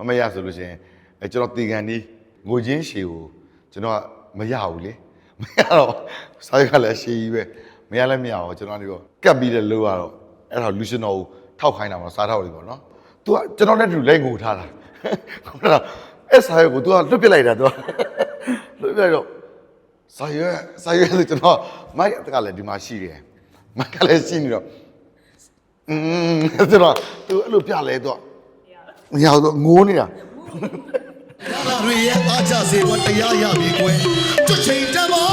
မမရဆိုလို့ရှိရင်အဲကျွန်တော်တီကန်ဒီငိုချင်းရှည်ကိုကျွန်တော်ကမရဘူးလေမရတော့စာရွက်ကလည်းရှည်ကြီးပဲမရလည်းမရဘူးကျွန်တော်ဒီတော့ကတ်ပြီးတဲ့လို့ကတော့အဲ့ဒါလူရှင်တော်ကိုထောက်ခိုင်းတာမှာစားထောက်လေးပေါ့နော် तू ကကျွန်တော်နဲ့တူလဲငိုထားတာဟုတ်လားအဲ့စာရွက်ကို तू ကလွတ်ပစ်လိုက်တာ तू လွတ်ပစ်လိုက်တော့ စာရွက်စာရွက်ဆိုကျွန်တော်မိုက်ကလည်းဒီမှာရှိတယ်မိုက်ကလည်းရှိနေတော့อืมကျွန်တော်သူအဲ့လိုပြလဲတော့ မရတော့ငိုးနေတာဘာတွေရဲ့အားကြစေဝတရားရပြီကွယ်ကျွတ်ချိန်တမော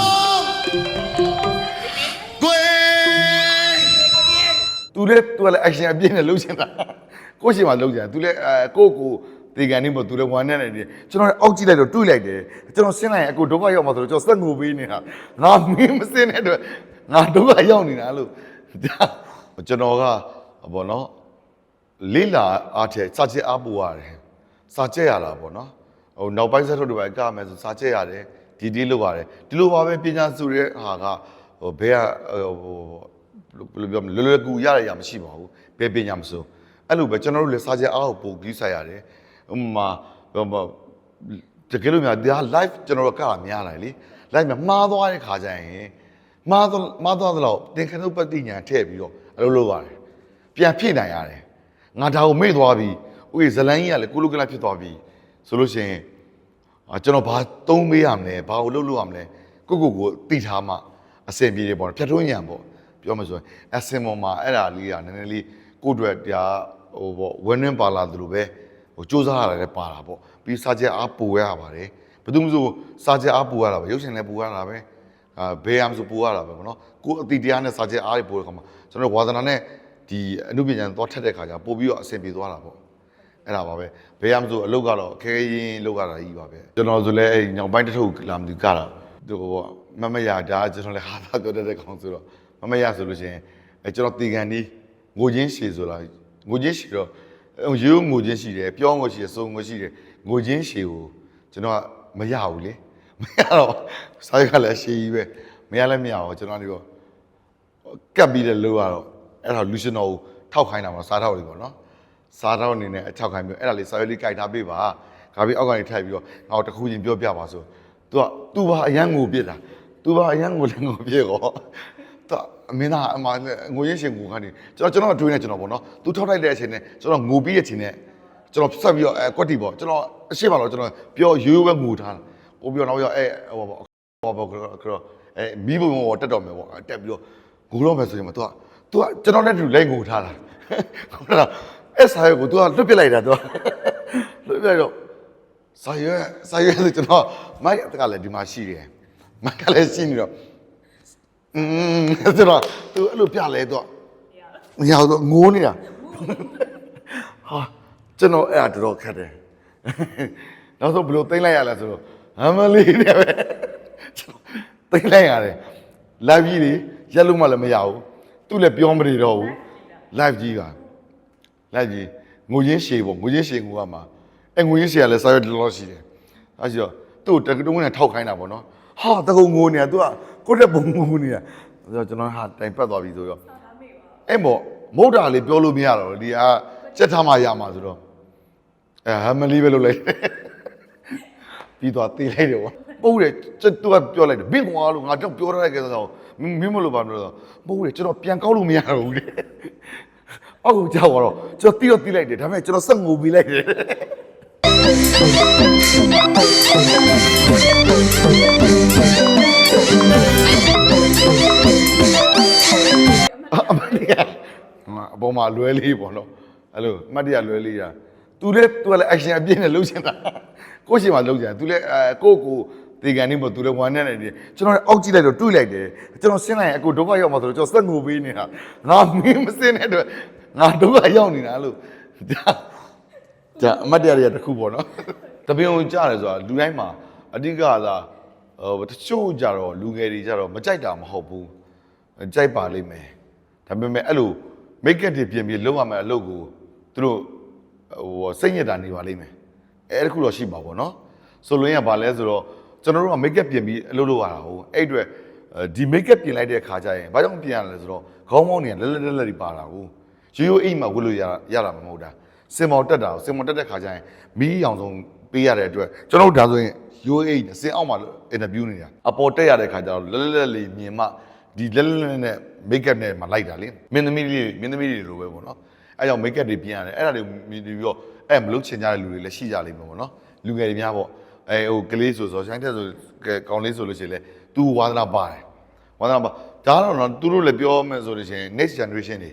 ကွယ်သူလည်းသူကလည်း action အပြည့်နဲ့လုပ်ချင်တာကိုယ့်ရှိမှလုပ်ချင်တာသူလည်းအဲကိုယ့်ကိုဒီကန်နေမို့သူလည်းဝမ်းနဲ့နေတယ်ကျွန်တော်လည်းအောက်ကြည့်လိုက်တော့တွေးလိုက်တယ်ကျွန်တော်ဆင်းလိုက်ရင်အကိုဒုက္ခရောက်မှာဆိုတော့ကျွန်တော်စက်ငိုပေးနေတာငါမင်းမစင်းတဲ့အတွက်ငါဒုက္ခရောက်နေတာလို့ကျွန်တော်ကဘောနော် လေးလာအားတဲ့စာချက်အားပူရတယ်စာချက်ရတာပေါ့နော်ဟိုနောက်ပိုင်းဆက်ထုတ်တွေပဲကမယ်ဆိုစာချက်ရတယ်ဒီဒီလုပ်ရတယ်ဒီလိုပါပဲပညာစုတဲ့ဟာကဟိုဘယ်ကဟိုဘယ်လိုပြောမလဲလွယ်လွယ်ကူရရရမရှိပါဘူးဘယ်ပညာမဆိုအဲ့လိုပဲကျွန်တော်တို့လည်းစာချက်အားကိုပို့ကြီးဆိုင်ရတယ်ဥပမာဟိုမှာတကယ်လို့များဒါ live ကျွန်တော်တို့ကတာများလာလေ live မှာမှားသွားတဲ့ခါကျရင်မှားသွားမှားသွားသလောက်သင်္ခဏုပ္ပတိညာထည့်ပြီးတော့အလုပ်လုပ်ရတယ်ပြန်ဖြည့်နိုင်ရတယ် ငါဒါကိုမေ့သွားပြီဥယျဇလန်းကြီးကလည်းကုလုကလဖြစ်သွားပြီဆိုလို့ရှိရင်အာကျွန်တော်ဘာသုံးပေးရမလဲဘာကိုလုပ်လို့ရမလဲကိုကိုကိုတိထားမှအဆင်ပြေတယ်ပေါ့ဖြတ်ထွန်းညံပေါ့ပြောမှဆိုရင်အစင်ပေါ်မှာအဲ့ဒါလေးကနည်းနည်းလေးကိုယ့်အတွက်တရားဟိုပေါ့ဝင်းနှင်းပါလာသလိုပဲဟိုစူးစမ်းရတယ်ပါတာပေါ့ပြီးစာချက်အားပူရပါတယ်ဘယ်သူမှမဆိုစာချက်အားပူရတာပဲရုပ်ရှင်လည်းပူရတာပဲအာဘယ်ရမဆိုပူရတာပဲပေါ့နော်ကိုယ်အတိတရားနဲ့စာချက်အားတွေပူရခါမှာကျွန်တော်ဝါသနာနဲ့ ဒီအမှုပညာသွားထက်တဲ့ခါကျပို့ပြီးတော့အဆင်ပြေသွားတာပေါ့အဲ့ဒါပါပဲဘယ်ရမဆိုအလုပ်ကတော့ခဲရင်လုပ်ရတာကြီးပါပဲကျွန်တော်ဆိုလဲအဲ့ညောင်ပိုင်းတစ်ထုပ်လာမသိဘူးကတော့သူဟိုမမရဒါကျွန်တော်လည်းဟာသာပြောတတ်တဲ့ကောင်ဆိုတော့မမရဆိုလို့ရှိရင်အဲကျွန်တော်တီကန်ဒီငိုချင်းရှည်ဆိုလားငိုချင်းရှည်တော့ရိုးငိုချင်းရှိတယ်ပြောငိုရှိတယ်စုံငိုရှိတယ်ငိုချင်းရှည်ကိုကျွန်တော်ကမရဘူးလေမရတော့စာရွက်ကလည်းရှည်ကြီးပဲမရလည်းမရဘူးကျွန်တော်ဒီတော့ကတ်ပြီးတဲ့လို့ကတော့ အဲ့ဒါ Luciano ကိုထောက်ခိုင်းတာပေါ့စားထောက်လေးပေါ့နော်စားထောက်အနေနဲ့အချောက်ခိုင်းပြီးအဲ့ဒါလေးစာရွက်လေးကြိုက်ထားပေးပါဒါပြီးအောက်ကနေထိုက်ပြီးတော့ငါတို့တစ်ခုချင်းပြောပြပါဆိုသူကသူပါအရန်ငိုပြစ်တာသူပါအရန်ငိုလည်းငိုပြစ်ရောသူအမင်းသားအမငိုရင်းရှင်ငိုခါနေကျွန်တော်ကျွန်တော်အတွေ့နဲ့ကျွန်တော်ပေါ့နော်သူထောက်လိုက်တဲ့အချိန်နဲ့ကျွန်တော်ငိုပြီးတဲ့အချိန်နဲ့ကျွန်တော်ဆက်ပြီးတော့အဲကွက်တီပေါ့ကျွန်တော်အရှိမလို့ကျွန်တော်ပြောရိုးရိုးပဲငိုထားတာပို့ပြီးတော့နောက်ရောက်အဲဟိုပေါ့ဟိုပေါ့ကတော့အဲမီးပုံပေါ်တက်တော်မယ်ပေါ့တက်ပြီးတော့ငိုတော့မယ်ဆိုရင်မသူက तू ကကျွန်တော်နဲ့တူလဲငိုထားတာဟုတ်လားအဲ့စာရွက်ကို तू ကလွတ်ပစ်လိုက်တာ तू လွတ်ပစ်လိုက်တော့စာရွက်စာရွက်ဆိုကျွန်တော်မိုက်ကလည်းဒီမှာရှိတယ်မိုက်ကလည်းရှိနေတော့อืมကျွန်တော် तू အဲ့လိုပြလဲ तू မရတော့ငိုနေတာဟာကျွန်တော်အဲ့ဒါတော်တော်ခက်တယ်နောက်ဆုံးဘယ်လိုသိမ့်လိုက်ရလဲဆိုတော့အမလေးနဲ့ပဲ သိမ့်လိုက်ရတယ် live ကြီးတွေရက်လို့မှလည်းမရဘူး သူလည်းပြောမနေတော့ဘူး live ကြီးက live ကြီးငိုရင်းရှည်ပေါ့ငိုရင်းရှည်ငိုရမှာအဲငိုရင်းရှည်ကလည်းစာရွက်တော်တော်ရှိတယ်အဲဆိုတော့သူ့ကိုတကတုံးနဲ့ထောက်ခိုင်းတာပေါ့နော်ဟာတကုံငိုနေတာ तू ကကိုယ့်တဲ့ပုံငိုနေတာဆိုတော့ကျွန်တော်ဟာတိုင်ပတ်သွားပြီဆိုတော့အဲ့မို့မုတ်တာလေးပြောလို့မရတော့ဘူးဒီကစက်ထားမှရမှာဆိုတော့အဲဟမ်မလီပဲလုပ်လိုက်ပြီးတော့တေးလိုက်တယ်ဗော ပုတ်တယ်သူကပြောလိုက်တယ်ဘင်းကွာလို့ငါတော့ပြောရတဲ့ကိစ္စတော့မင်းမလို့ပါမလို့တော့ပုတ်တယ်ကျွန်တော်ပြန်ကောက်လို့မရတော့ဘူးလေအောက်ကိုကြောက်တော့ကျွန်တော်တီးတော့တီးလိုက်တယ်ဒါပေမဲ့ကျွန်တော်ဆက်ငိုပြီးလိုက်တယ်အမလေးကအပေါ်မှာလွဲလေးပေါ့နော်အဲ့လိုအမတ်တရလွဲလေးတာသူလည်းသူကလည်း action အပြည့်နဲ့လုပ်ချင်တာကိုယ့်ရှိမှလုပ်ချင်တာသူလည်းအဲကိုယ့်ကို ဒီကန်နေပေါ့သူလည်းဝမ်းနဲ့နေတယ်ကျွန်တော်လည်းအောက်ကြည့်လိုက်တော့တွေးလိုက်တယ်ကျွန်တော်ဆင်းလိုက်ရင်အကိုဒုက္ခရောက်မှာဆိုတော့ကျွန်တော်စက်ငိုပေးနေတာငါမင်းမစင်းတဲ့အတွက်ငါဒုက္ခရောက်နေတာလို့ဒါဒါအမတ်တရတွေကတစ်ခုပေါ့နော်တပင်ုံကြားတယ်ဆိုတာလူတိုင်းမှာအဓိကသာဟိုတချို့ကြတော့လူငယ်တွေကြတော့မကြိုက်တာမဟုတ်ဘူးကြိုက်ပါလိမ့်မယ်ဒါပေမဲ့အဲ့လို make up တွေပြင်ပြီးလုံးဝမယ်အလုပ်ကိုသူတို့ဟိုစိတ်ညစ်တာနေပါလိမ့်မယ်အဲတခုတော့ရှိပါဘောနော်ဆိုလိုရင်းကဘာလဲဆိုတော့ ကျွန်တော်တို့က make up ပြင်ပြီးအလုပ်လုပ်ရတာဟုတ်အဲ့အတွက်ဒီ make up ပြင်လိုက်တဲ့ခါကျရင်ဘာကြောင့်ပြင်ရလဲဆိုတော့ခေါင်းမောင်းတွေကလက်လက်လက်လက်တွေပါတာဟုတ်ရိုးရိုးအိမ်မှာဝတ်လို့ရရတာမဟုတ်တာစင်မော်တက်တာကိုစင်မော်တက်တဲ့ခါကျရင်မီးအောင်ဆုံးပေးရတဲ့အတွက်ကျွန်တော်တို့ဒါဆိုရင် UAE နဲ့စင်အောက်မှာအင်တာဗျူးနေတာအပေါ်တက်ရတဲ့ခါကျတော့လဲလဲလဲလေးမြင်မှဒီလဲလဲလဲနဲ့ make up နဲ့မှလိုက်တာလေမင်းသမီးလေးမင်းသမီးတွေလိုပဲပေါ့နော်အဲကြောင့် make up တွေပြင်ရတယ်အဲ့ဒါတွေမြင်ပြီးတော့အဲ့မလုပ်ချင်ကြတဲ့လူတွေလည်းရှိကြလိမ့်မယ်ပေါ့နော်လူငယ်တွေများပေါ့ အဲဟိုကလေးဆိုဆိုဆိုင်တက်ဆိုကဲကောင်းလေးဆိုလို့ရှိရင်လေ तू ဝါသနာပါတယ်ဝါသနာပါဒါတော့တော့သူတို့လည်းပြောမယ်ဆိုလို့ရှိရင် next generation တွေ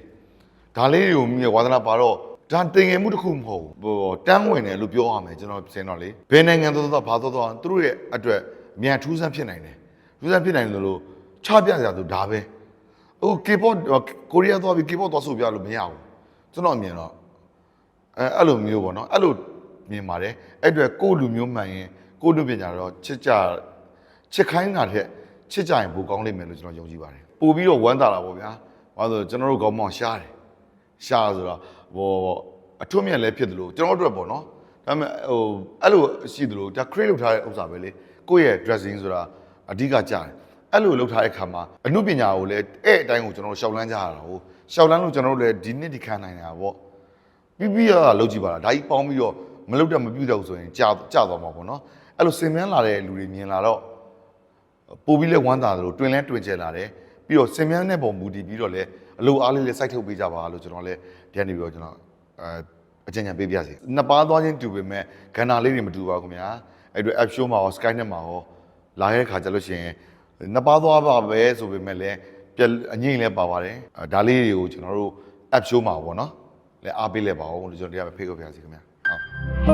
ဒါလေးတွေကိုမြင်ဝါသနာပါတော့ဒါတင်ငယ်မှုတစ်ခုမဟုတ်ဘူးဟိုတန်းဝင်တယ်လို့ပြောရမယ်ကျွန်တော်စင်တော့လေဘယ်နိုင်ငံသွားသွားဘာသွားသွားသူတို့ရဲ့အတွက်မြန်ထူးဆန်းဖြစ်နိုင်တယ်ထူးဆန်းဖြစ်နိုင်တယ်လို့ချပြကြသူဒါပဲဟို K-pop ကိုရီးယားသွားပြီး K-pop သွားဆိုပြလို့မရဘူးကျွန်တော်အမြင်တော့အဲအဲ့လိုမျိုးပေါ့နော်အဲ့လိုမြင်ပါတယ်အဲ့အတွက်ကိုယ့်လူမျိုးမှန်ရင် ကိုယ့်လူပညာတော့ချစ်ကြချစ်ခိုင်းတာတဲ့ချစ်ကြရင်ပိုကောင်းလိမ့်မယ်လို့ကျွန်တော်ယုံကြည်ပါတယ်ပို့ပြီးတော့ဝမ်းသာတာပေါ့ဗျာဘာလို့လဲဆိုတော့ကျွန်တော်တို့ကောင်းမောင်ရှားတယ်ရှာဆိုတော့ဟိုအထွတ်မြတ်လည်းဖြစ်တယ်လို့ကျွန်တော်တို့အတွက်ပေါ့နော်ဒါပေမဲ့ဟိုအဲ့လိုရှိတယ်လို့ဒါ create လုပ်ထားတဲ့ဥစ္စာပဲလေကိုယ့်ရဲ့ dressing ဆိုတာအဓိကကြားတယ်အဲ့လိုလုပ်ထားတဲ့ခါမှာအမှုပညာကိုလည်းအဲ့အတိုင်းကိုကျွန်တော်တို့ရှောက်လန်းကြရတာဟိုရှောက်လန်းလို့ကျွန်တော်တို့လည်းဒီနှစ်ဒီခံနိုင်တာပေါ့ပြီးပြီးရတာလုပ်ကြည့်ပါလားဒါကြီးပေါင်းပြီးတော့မလုပ်တော့မပြုတ်တော့ဘူးဆိုရင်ကြာကြာသွားမှာပေါ့နော် အဲ့လိုစင်မြန်းလာတဲ့လူတွေမြင်လာတော့ပို့ပြီးလဲဝမ်းသာတယ်လို့တွင်လဲတွင်ကျဲလာတယ်ပြီးတော့စင်မြန်းတဲ့ပုံမူတည်ပြီးတော့လဲအလိုအားလေးလဲစိုက်ထုတ်ပေးကြပါလို့ကျွန်တော်လဲဒီကနေပြီးတော့ကျွန်တော်အဲအကြံဉာဏ်ပေးပြစီနှစ်ပါးသွားချင်းတူပေမဲ့ကဏ္ဍလေးတွေမတူပါဘူးခင်ဗျာအဲ့အတွက် app show မှာရော skynet မှာရောလာရဲ့ခါကြလို့ရှိရင်နှစ်ပါးသွားပါပဲဆိုပေမဲ့လဲပြက်အငိမ့်လဲပါပါတယ်အဲဒါလေးတွေကိုကျွန်တော်တို့ app show မှာပေါ့နော်လဲအားပေးလဲပါအောင်လို့ကျွန်တော်တရားပဲဖိတ်ခေါ်ပြစီခင်ဗျာဟုတ်